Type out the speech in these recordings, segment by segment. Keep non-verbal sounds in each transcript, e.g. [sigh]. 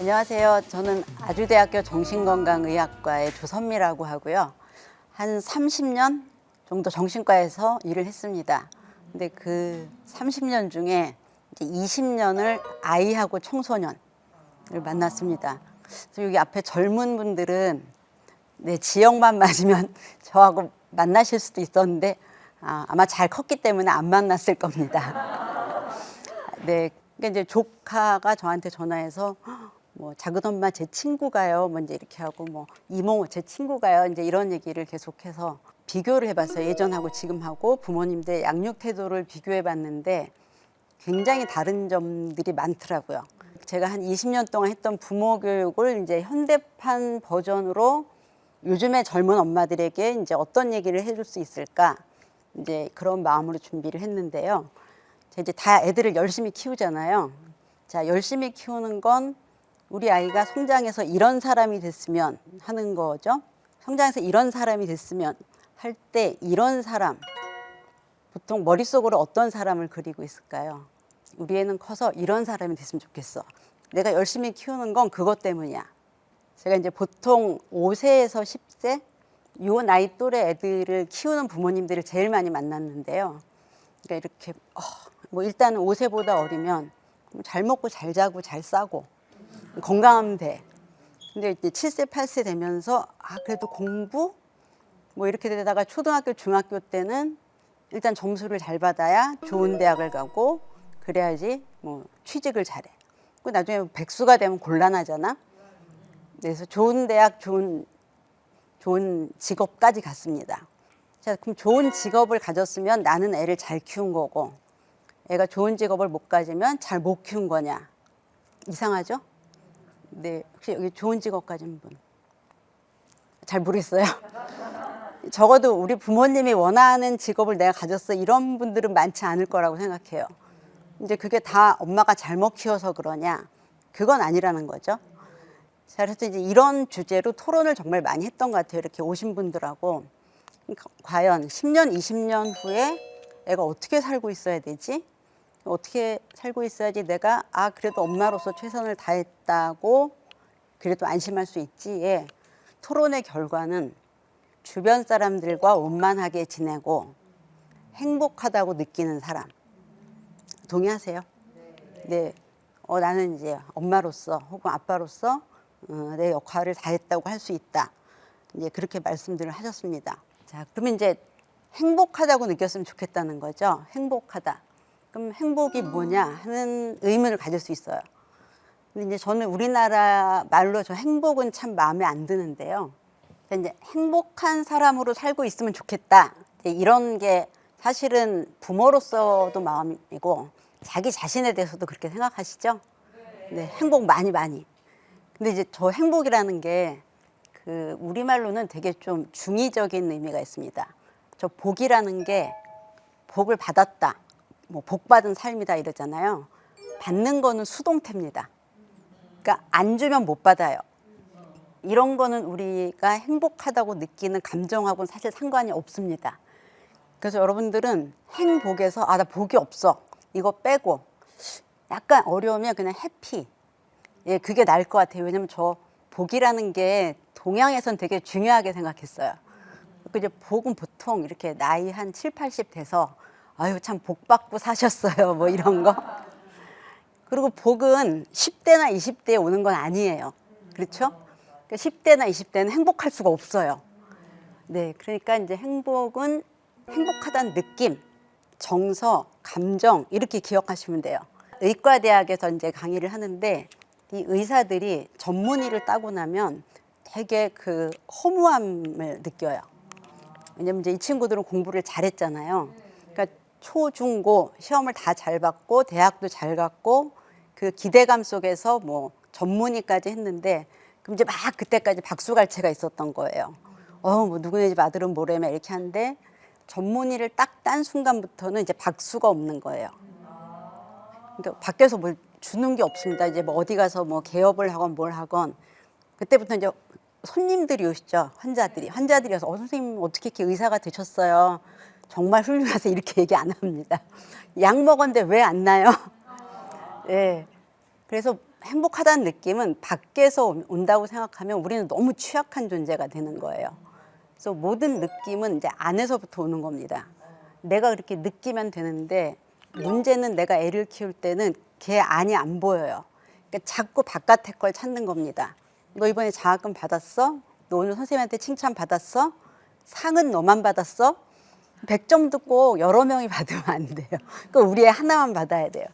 안녕하세요. 저는 아주대학교 정신건강의학과의 조선미라고 하고요. 한 30년 정도 정신과에서 일을 했습니다. 근데 그 30년 중에 이제 20년을 아이하고 청소년을 만났습니다. 그래서 여기 앞에 젊은 분들은 네, 지역만 맞으면 [laughs] 저하고 만나실 수도 있었는데 아, 아마 잘 컸기 때문에 안 만났을 겁니다. [laughs] 네, 그러니까 이제 조카가 저한테 전화해서 뭐 작은 엄마 제 친구가요, 뭐 이제 이렇게 하고 뭐 이모 제 친구가요, 이제 이런 얘기를 계속해서 비교를 해봤어요. 예전하고 지금하고 부모님들 양육 태도를 비교해봤는데 굉장히 다른 점들이 많더라고요. 제가 한 20년 동안 했던 부모 교육을 이제 현대판 버전으로 요즘의 젊은 엄마들에게 이제 어떤 얘기를 해줄 수 있을까 이제 그런 마음으로 준비를 했는데요. 자, 이제 다 애들을 열심히 키우잖아요. 자, 열심히 키우는 건 우리 아이가 성장해서 이런 사람이 됐으면 하는 거죠. 성장해서 이런 사람이 됐으면 할 때 이런 사람 보통 머릿속으로 어떤 사람을 그리고 있을까요? 우리 애는 커서 이런 사람이 됐으면 좋겠어. 내가 열심히 키우는 건 그것 때문이야. 제가 이제 보통 5세에서 10세 요 나이 또래 애들을 키우는 부모님들을 제일 많이 만났는데요. 그러니까 이렇게 어, 뭐 일단 5세보다 어리면 잘 먹고 잘 자고 잘 싸고 건강하면 돼. 근데 이제 7세, 8세 되면서 아 그래도 공부 뭐 이렇게 되다가 초등학교, 중학교 때는 일단 점수를 잘 받아야 좋은 대학을 가고 그래야지 뭐 취직을 잘해. 그 나중에 백수가 되면 곤란하잖아. 그래서 좋은 대학, 좋은 좋은 직업까지 갔습니다. 자, 그럼 좋은 직업을 가졌으면 나는 애를 잘 키운 거고, 애가 좋은 직업을 못 가지면 잘 못 키운 거냐? 이상하죠? 네, 혹시 여기 좋은 직업 가진 분? 잘 모르겠어요. [laughs] 적어도 우리 부모님이 원하는 직업을 내가 가졌어 이런 분들은 많지 않을 거라고 생각해요. 이제 그게 다 엄마가 잘못 키워서 그러냐? 그건 아니라는 거죠. 자, 그래서 이제 이런 주제로 토론을 정말 많이 했던 것 같아요. 이렇게 오신 분들하고. 그러니까 과연 10년, 20년 후에 애가 어떻게 살고 있어야 되지? 어떻게 살고 있어야지 내가 아, 그래도 엄마로서 최선을 다했다고 그래도 안심할 수 있지. 예. 토론의 결과는 주변 사람들과 원만하게 지내고 행복하다고 느끼는 사람. 동의하세요? 네. 어, 나는 이제 엄마로서 혹은 아빠로서 어, 내 역할을 다했다고 할 수 있다. 이제 그렇게 말씀들을 하셨습니다. 자, 그러면 이제 행복하다고 느꼈으면 좋겠다는 거죠. 행복하다. 그럼 행복이 뭐냐 하는 의문을 가질 수 있어요. 근데 이제 저는 우리나라 말로 저 행복은 참 마음에 안 드는데요. 이제 행복한 사람으로 살고 있으면 좋겠다. 이런 게 사실은 부모로서도 마음이고 자기 자신에 대해서도 그렇게 생각하시죠? 네, 행복 많이 많이. 근데 이제 저 행복이라는 게 그 우리말로는 되게 좀 중의적인 의미가 있습니다. 저 복이라는 게 복을 받았다. 뭐 복 받은 삶이다 이러잖아요. 받는 거는 수동태입니다. 그러니까 안 주면 못 받아요. 이런 거는 우리가 행복하다고 느끼는 감정하고는 사실 상관이 없습니다. 그래서 여러분들은 행복에서 아 나 복이 없어 이거 빼고 약간 어려우면 그냥 해피 예 그게 나을 것 같아요 왜냐면 저 복이라는 게 동양에선 되게 중요하게 생각했어요 그 이제 복은 보통 이렇게 나이 한 7, 80 돼서 아유 참 복 받고 사셨어요 뭐 이런 거 그리고 복은 10대나 20대에 오는 건 아니에요 그렇죠? 10대나 20대는 행복할 수가 없어요 네 그러니까 이제 행복은 행복하다는 느낌, 정서, 감정 이렇게 기억하시면 돼요. 의과대학에서 이제 강의를 하는데 이 의사들이 전문의를 따고 나면 되게 그 허무함을 느껴요. 왜냐면 이제 이 친구들은 공부를 잘했잖아요. 초, 중, 고 시험을 다 잘 봤고 대학도 잘 갔고 그 기대감 속에서 뭐 전문의까지 했는데 그럼 이제 막 그때까지 박수갈채가 있었던 거예요. 어, 뭐 누구네 집 아들은 뭐래며 이렇게 하는데 전문의를 딱 딴 순간부터는 이제 박수가 없는 거예요. 그러니까 밖에서 뭘 주는 게 없습니다. 이제 뭐 어디 가서 뭐 개업을 하건 뭘 하건 그때부터 이제 손님들이 오시죠. 환자들이 환자들이 서 어, 선생님 어떻게 이렇게 의사가 되셨어요? 정말 훌륭하세요. 이렇게 얘기 안 합니다. 약 먹었는데 왜 안 나요? 예. 그래서 행복하다는 느낌은 밖에서 온- 온다고 생각하면 우리는 너무 취약한 존재가 되는 거예요. 그래서 모든 느낌은 이제 안에서부터 오는 겁니다. 내가 그렇게 느끼면 되는데 문제는 내가 애를 키울 때는 걔 안이 안 보여요. 그러니까 자꾸 바깥의 걸 찾는 겁니다. 너 이번에 장학금 받았어? 너 오늘 선생님한테 칭찬 받았어? 상은 너만 받았어? 100점 듣고 여러 명이 받으면 안 돼요. 그러니까 우리 애 하나만 받아야 돼요.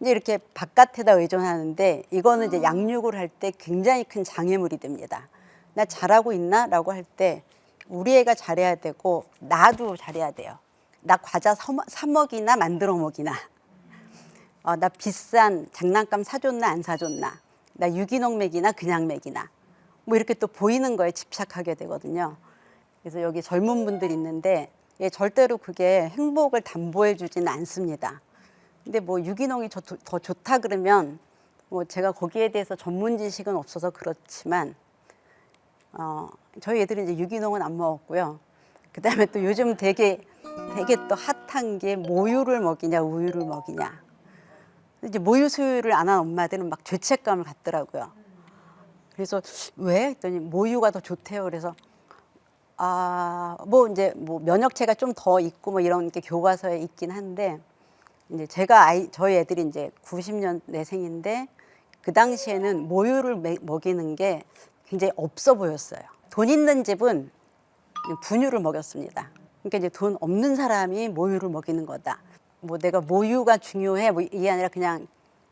이제 이렇게 바깥에다 의존하는데 이거는 이제 양육을 할 때 굉장히 큰 장애물이 됩니다. 나 잘하고 있나? 라고 할 때 우리 애가 잘해야 되고 나도 잘해야 돼요. 나 과자 사 먹이나 만들어 먹이나. 어, 나 비싼 장난감 사줬나 안 사줬나. 나 유기농 맥이나 그냥 맥이나. 뭐 이렇게 또 보이는 거에 집착하게 되거든요. 그래서 여기 젊은 분들 있는데 예, 절대로 그게 행복을 담보해 주지는 않습니다. 근데 뭐 유기농이 저- 더 좋다 그러면 뭐 제가 거기에 대해서 전문 지식은 없어서 그렇지만 어, 저희 애들은 이제 유기농은 안 먹었고요. 그다음에 또 요즘 되게 되게 또 핫한 게 모유를 먹이냐 우유를 먹이냐. 이제 모유 수유를 안 한 엄마들은 막 죄책감을 갖더라고요. 그래서 왜? 했더니 모유가 더 좋대요. 그래서 아, 뭐 이제 뭐 면역체가 좀 더 있고 뭐 이런 게 교과서에 있긴 한데 이제 제가 아이 저희 애들이 이제 90년대생인데 그 당시에는 모유를 먹- 먹이는 게 굉장히 없어 보였어요. 돈 있는 집은 분유를 먹였습니다. 그러니까 이제 돈 없는 사람이 모유를 먹이는 거다. 뭐 내가 모유가 중요해 뭐 이게 아니라 그냥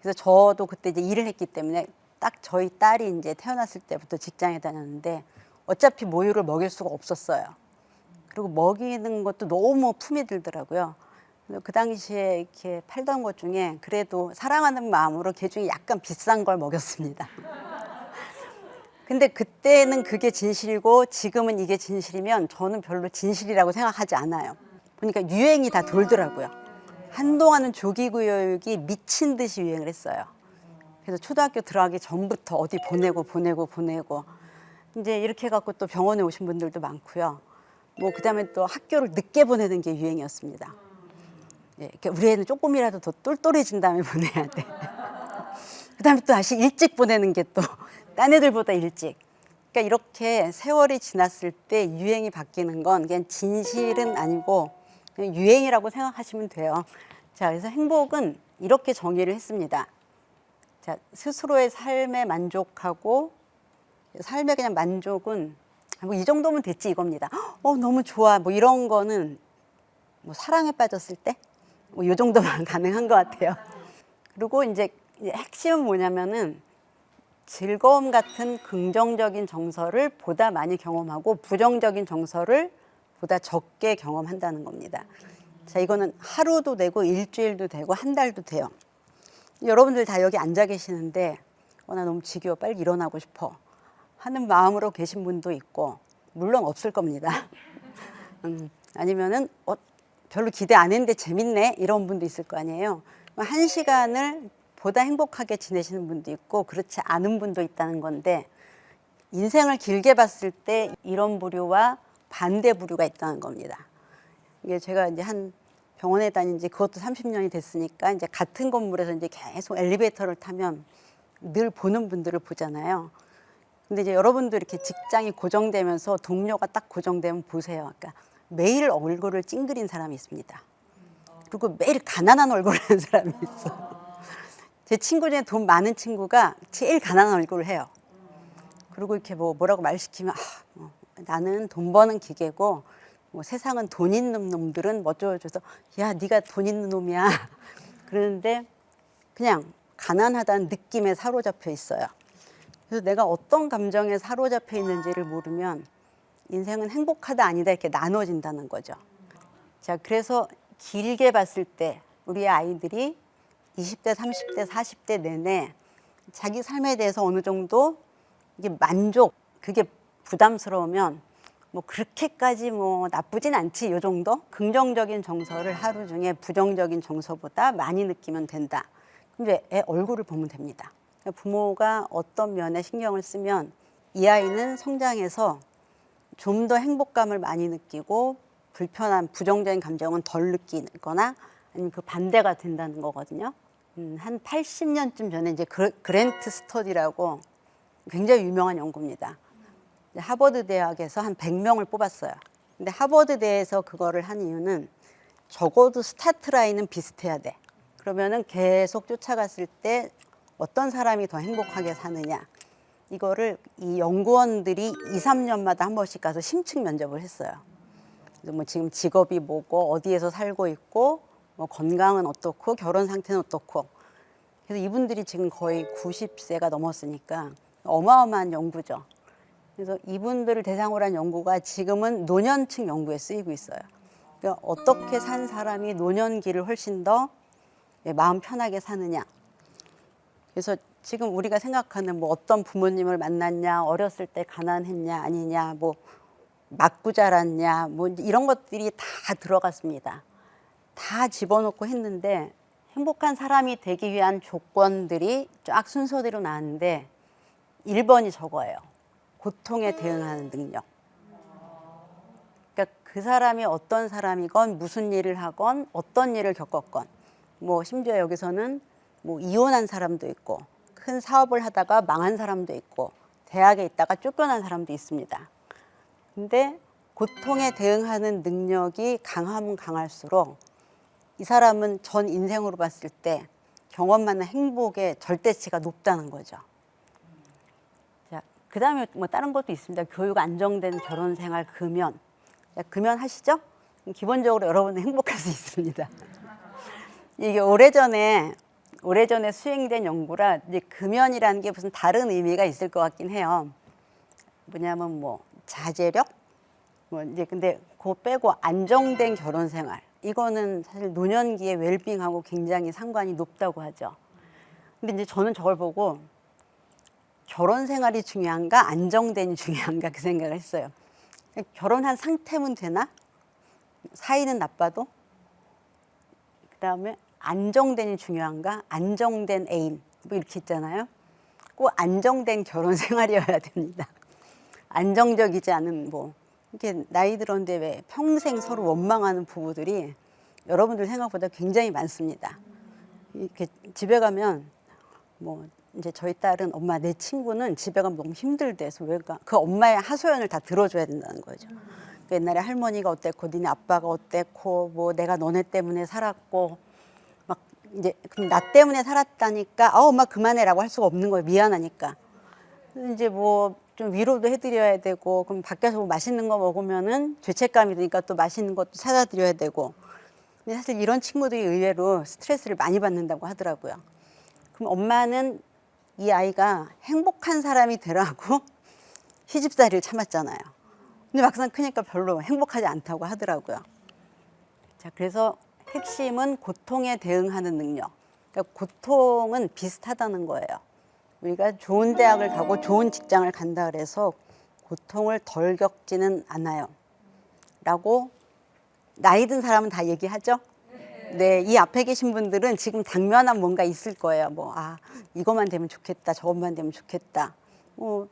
그래서 저도 그때 이제 일을 했기 때문에 딱 저희 딸이 이제 태어났을 때부터 직장에 다녔는데 어차피 모유를 먹일 수가 없었어요. 그리고 먹이는 것도 너무 품이 들더라고요. 그 당시에 이렇게 팔던 것 중에 그래도 사랑하는 마음으로 개 중에 약간 비싼 걸 먹였습니다. [laughs] 근데 그때는 그게 진실이고 지금은 이게 진실이면 저는 별로 진실이라고 생각하지 않아요. 보니까 유행이 다 돌더라고요. 한동안은 조기교육이 미친 듯이 유행을 했어요. 그래서 초등학교 들어가기 전부터 어디 보내고 보내고 보내고 이제 이렇게 해갖고 또 병원에 오신 분들도 많고요. 뭐 그다음에 또 학교를 늦게 보내는 게 유행이었습니다. 예, 우리 애는 조금이라도 더 똘똘해진 다음에 [laughs] 보내야 돼. 그다음에 또 다시 일찍 보내는 게 또 [laughs] 딴 애들보다 일찍. 그러니까 이렇게 세월이 지났을 때 유행이 바뀌는 건 그냥 진실은 아니고 그냥 유행이라고 생각하시면 돼요. 자, 그래서 행복은 이렇게 정의를 했습니다. 자, 스스로의 삶에 만족하고 삶에 그냥 만족은 뭐 이 정도면 됐지 이겁니다. 어, 너무 좋아. 뭐 이런 거는 뭐 사랑에 빠졌을 때? 뭐 이 정도만 [laughs] 가능한 것 같아요. 그리고 이제 핵심은 뭐냐면은 즐거움 같은 긍정적인 정서를 보다 많이 경험하고 부정적인 정서를 보다 적게 경험한다는 겁니다. 자, 이거는 하루도 되고 일주일도 되고 한 달도 돼요. 여러분들 다 여기 앉아 계시는데 어, 나 너무 지겨워 빨리 일어나고 싶어 하는 마음으로 계신 분도 있고 물론 없을 겁니다. [laughs] 음, 아니면은 어, 별로 기대 안 했는데 재밌네 이런 분도 있을 거 아니에요. 한 시간을 보다 행복하게 지내시는 분도 있고 그렇지 않은 분도 있다는 건데 인생을 길게 봤을 때 이런 부류와 반대 부류가 있다는 겁니다. 이게 제가 이제 한 병원에 다닌 지 그것도 30년이 됐으니까 이제 같은 건물에서 이제 계속 엘리베이터를 타면 늘 보는 분들을 보잖아요. 근데 이제 여러분도 이렇게 직장이 고정되면서 동료가 딱 고정되면 보세요. 그러니까 매일 얼굴을 찡그린 사람이 있습니다. 그리고 매일 가난한 얼굴을 하는 사람이 있어. 제 친구 중에 돈 많은 친구가 제일 가난한 얼굴을 해요. 그리고 이렇게 뭐 뭐라고 말 시키면 아, 뭐, 나는 돈 버는 기계고 뭐 세상은 돈 있는 놈들은 뭐 어쩌고저쩌서 야 네가 돈 있는 놈이야 [laughs] 그러는데 그냥 가난하다는 느낌에 사로잡혀 있어요. 그래서 내가 어떤 감정에 사로잡혀 있는지를 모르면 인생은 행복하다 아니다 이렇게 나눠진다는 거죠. 자, 그래서 길게 봤을 때 우리 아이들이 20대, 30대, 40대 내내 자기 삶에 대해서 어느 정도 이게 만족, 그게 부담스러우면 뭐 그렇게까지 뭐 나쁘진 않지 요 정도 긍정적인 정서를 하루 중에 부정적인 정서보다 많이 느끼면 된다. 근데 애 얼굴을 보면 됩니다. 부모가 어떤 면에 신경을 쓰면 이 아이는 성장해서 좀 더 행복감을 많이 느끼고 불편한 부정적인 감정은 덜 느끼거나 아니면 그 반대가 된다는 거거든요. 음, 한 80년쯤 전에 이제 그, 그랜트 스터디라고 굉장히 유명한 연구입니다. 하버드 대학에서 한 100명을 뽑았어요. 근데 하버드 대에서 그거를 한 이유는 적어도 스타트 라인은 비슷해야 돼. 그러면은 계속 쫓아갔을 때 어떤 사람이 더 행복하게 사느냐. 이거를 이 연구원들이 2, 3년마다 한 번씩 가서 심층 면접을 했어요. 뭐 지금 직업이 뭐고 어디에서 살고 있고 뭐 건강은 어떻고 결혼 상태는 어떻고 그래서 이분들이 지금 거의 90세가 넘었으니까 어마어마한 연구죠. 그래서 이분들을 대상으로 한 연구가 지금은 노년층 연구에 쓰이고 있어요. 그러니까 어떻게 산 사람이 노년기를 훨씬 더 예, 마음 편하게 사느냐. 그래서 지금 우리가 생각하는 뭐 어떤 부모님을 만났냐, 어렸을 때 가난했냐, 아니냐, 뭐 맞고 자랐냐, 뭐 이런 것들이 다 들어갔습니다. 다 집어넣고 했는데 행복한 사람이 되기 위한 조건들이 쫙 순서대로 나왔는데 1번이 저거예요. 고통에 대응하는 능력. 그러니까 그 사람이 어떤 사람이건 무슨 일을 하건 어떤 일을 겪었건 뭐 심지어 여기서는 뭐 이혼한 사람도 있고 큰 사업을 하다가 망한 사람도 있고 대학에 있다가 쫓겨난 사람도 있습니다. 근데 고통에 대응하는 능력이 강하면 강할수록 이 사람은 전 인생으로 봤을 때 경험하는 행복의 절대치가 높다는 거죠. 자, 그 다음에 뭐 다른 것도 있습니다. 교육 안정된 결혼 생활 금연. 자, 금연 하시죠? 기본적으로 여러분은 행복할 수 있습니다. 이게 오래전에 오래전에 수행된 연구라 이제 금연이라는 게 무슨 다른 의미가 있을 것 같긴 해요. 뭐냐면 뭐 자제력 뭐 이제 근데 그거 빼고 안정된 결혼 생활 이거는 사실 노년기의 웰빙하고 굉장히 상관이 높다고 하죠. 근데 이제 저는 저걸 보고 결혼 생활이 중요한가 안정된이 중요한가 그 생각을 했어요. 결혼한 상태면 되나? 사이는 나빠도? 그다음에 안정된이 중요한가? 안정된 애인 뭐 이렇게 있잖아요. 꼭 안정된 결혼 [laughs] 생활이어야 됩니다. 안정적이지 않은 뭐 이렇게 나이 들었는데 왜 평생 서로 원망하는 부부들이 여러분들 생각보다 굉장히 많습니다. 이렇게 집에 가면 뭐 이제 저희 딸은 엄마 내 친구는 집에 가면 너무 힘들대서 왜가 그 엄마의 하소연을 다 들어줘야 된다는 거죠. 그 옛날에 할머니가 어땠고 니네 아빠가 어땠고 뭐 내가 너네 때문에 살았고 막 이제 그럼 나 때문에 살았다니까 아 엄마 그만해라고 할 수가 없는 거예요 미안하니까 이제 뭐 좀 위로도 해드려야 되고 그럼 밖에서 뭐 맛있는 거 먹으면은 죄책감이 드니까 또 맛있는 것도 사다 드려야 되고 근데 사실 이런 친구들이 의외로 스트레스를 많이 받는다고 하더라고요. 그럼 엄마는 이 아이가 행복한 사람이 되라고 [laughs] 시집살이를 참았잖아요. 근데 막상 크니까 별로 행복하지 않다고 하더라고요. 자, 그래서 핵심은 고통에 대응하는 능력. 그러니까 고통은 비슷하다는 거예요. 우리가 좋은 대학을 가고 좋은 직장을 간다 그래서 고통을 덜 겪지는 않아요. 라고 나이 든 사람은 다 얘기하죠? 네, 이 앞에 계신 분들은 지금 당면한 뭔가 있을 거예요. 뭐, 아, 이것만 되면 좋겠다. 저것만 되면 좋겠다. 뭐,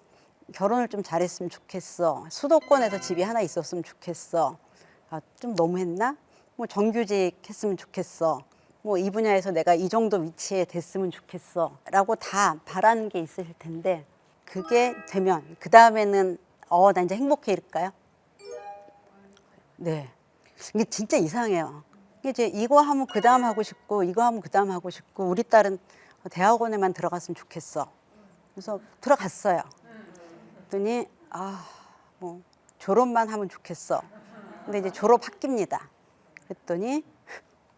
결혼을 좀 잘했으면 좋겠어. 수도권에서 집이 하나 있었으면 좋겠어. 아, 좀 너무했나? 뭐, 정규직 했으면 좋겠어. 뭐, 이 분야에서 내가 이 정도 위치에 됐으면 좋겠어. 라고 다 바라는 게 있으실 텐데, 그게 되면, 그 다음에는, 어, 나 이제 행복해 이럴까요? 네. 이게 진짜 이상해요. 이제 이거 하면 그 다음 하고 싶고 이거 하면 그 다음 하고 싶고 우리 딸은 대학원에만 들어갔으면 좋겠어. 그래서 들어갔어요. 그랬더니 아 뭐 졸업만 하면 좋겠어. 근데 이제 졸업 학기입니다. 그랬더니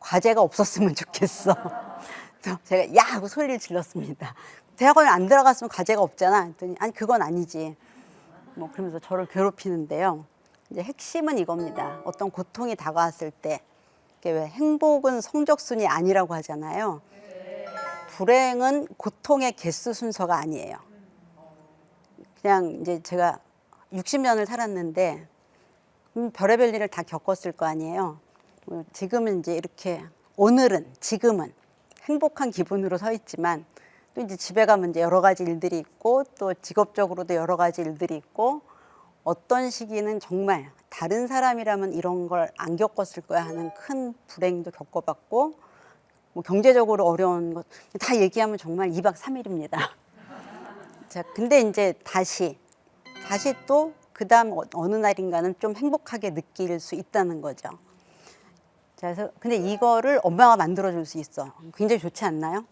과제가 없었으면 좋겠어. [laughs] 또 제가 야 하고 소리를 질렀습니다. 대학원에 안 들어갔으면 과제가 없잖아. 그랬더니 아니 그건 아니지. 뭐 그러면서 저를 괴롭히는데요. 이제 핵심은 이겁니다. 어떤 고통이 다가왔을 때, 왜 행복은 성적 순이 아니라고 하잖아요. 불행은 고통의 개수 순서가 아니에요. 그냥 이제 제가 60년을 살았는데, 음, 별의별 일을 다 겪었을 거 아니에요. 어, 지금은 이제 이렇게, 오늘은, 지금은 행복한 기분으로 서 있지만, 또 이제 집에 가면 이제 여러 가지 일들이 있고, 또 직업적으로도 여러 가지 일들이 있고, 어떤 시기는 정말 다른 사람이라면 이런 걸 안 겪었을 거야 하는 큰 불행도 겪어봤고 뭐 경제적으로 어려운 것 다 얘기하면 정말 2박 3일입니다. [laughs] 자, 근데 이제 다시 다시 또 그다음 어- 어느 날인가는 좀 행복하게 느낄 수 있다는 거죠. 자, 그래서 근데 이거를 엄마가 만들어 줄 수 있어. 굉장히 좋지 않나요?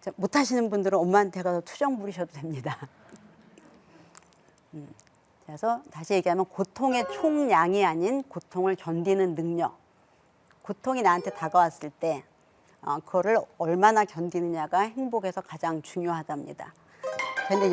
자, 못 하시는 분들은 엄마한테 가서 투정 부리셔도 됩니다. 음, 그래서 다시 얘기하면 고통의 총량이 아닌 고통을 견디는 능력. 고통이 나한테 다가왔을 때 어, 그거를 얼마나 견디느냐가 행복에서 가장 중요하답니다. 근데